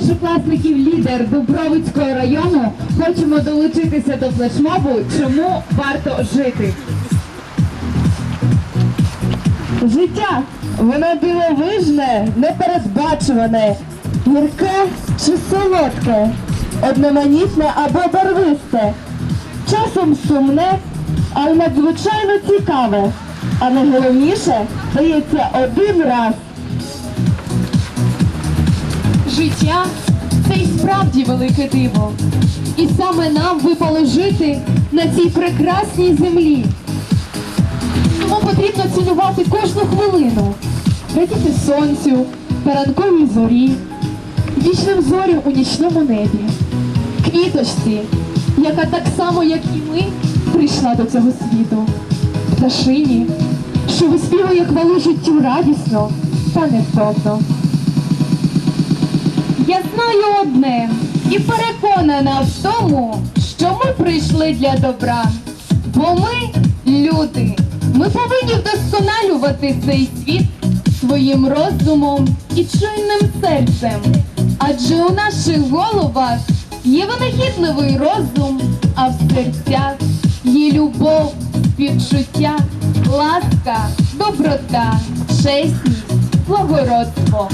старшокласників лідер Дубровицького району. Хочемо долучитися до флешмобу. Чому варто жити? Життя, воно дивовижне, непередбачуване, гірке чи солодке, одноманітне або барвисте, часом сумне, але надзвичайно цікаве, а найголовніше дається один раз. Життя це й справді велике диво. І саме нам випало жити на цій прекрасній землі. Тому потрібно цінувати кожну хвилину, радіти сонцю, та ранковій зорі, вічним зорям у нічному небі, квіточці, яка так само, як і ми, прийшла до цього світу, пташині, що виспівує хвалу життю радісно та невтомно. Я знаю одне і переконана в тому, що ми прийшли для добра. Бо ми люди. Ми повинні вдосконалювати цей світ своїм розумом і чуйним серцем. Адже у наших головах є винахідливий розум, а в серцях є любов, співчуття, ласка, доброта, чесність, благородство.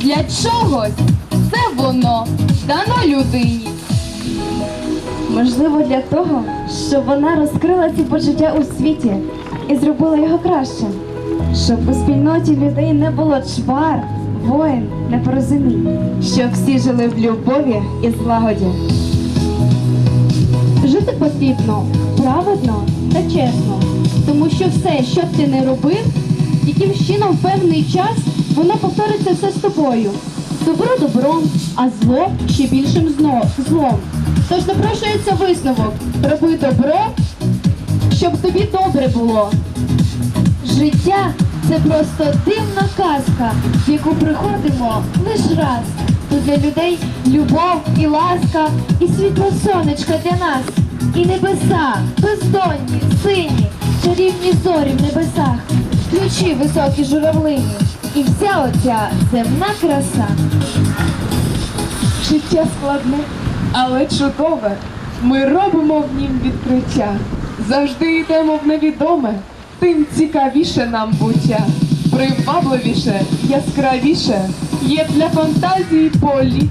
Для чогось це воно дано людині. Можливо, для того, щоб вона розкрила ці почуття у світі і зробила його кращим, щоб у спільноті людей не було чвар, воїн, непорозумінь, щоб всі жили в любові і злагоді. Жити потрібно праведно та чесно, тому що все, що б ти не робив, яким чином в певний час воно повториться все з тобою. Добро добром, а зло ще більшим злом. Тож напрошується висновок: роби добро, щоб тобі добре було. Життя це просто дивна казка, в яку приходимо лиш раз. Тут для людей любов і ласка, і світло сонечка для нас, і небеса, бездонні, сині, чарівні зорі в небесах, ключі високі журавлині, і вся оця земна краса. Життя складне, але чудове. Ми робимо в нім відкриття. Завжди йдемо в невідоме, тим цікавіше нам буття. Привабливіше, яскравіше є для фантазії полі.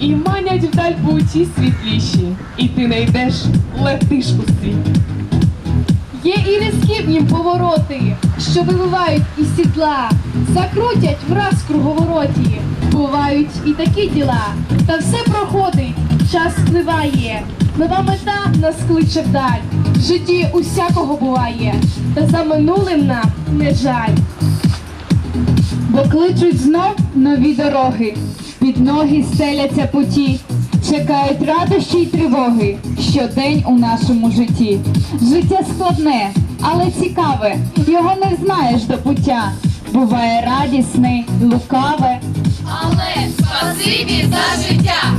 І манять вдаль путі світліші. І ти не йдеш, летиш у світ. Є і різкі повороти, що вибивають із сідла, закрутять враз круговороті. Бувають і такі діла, та все проходить, час спливає. Нова мета нас кличе вдаль. В житті усякого буває, та за минулим нам не жаль. Бо кличуть знов нові дороги, під ноги стеляться путі, чекають радощі й тривоги щодень у нашому житті. Життя складне, але цікаве, його не знаєш до пуття. Буває радісне, лукаве, Але спасибі за життя.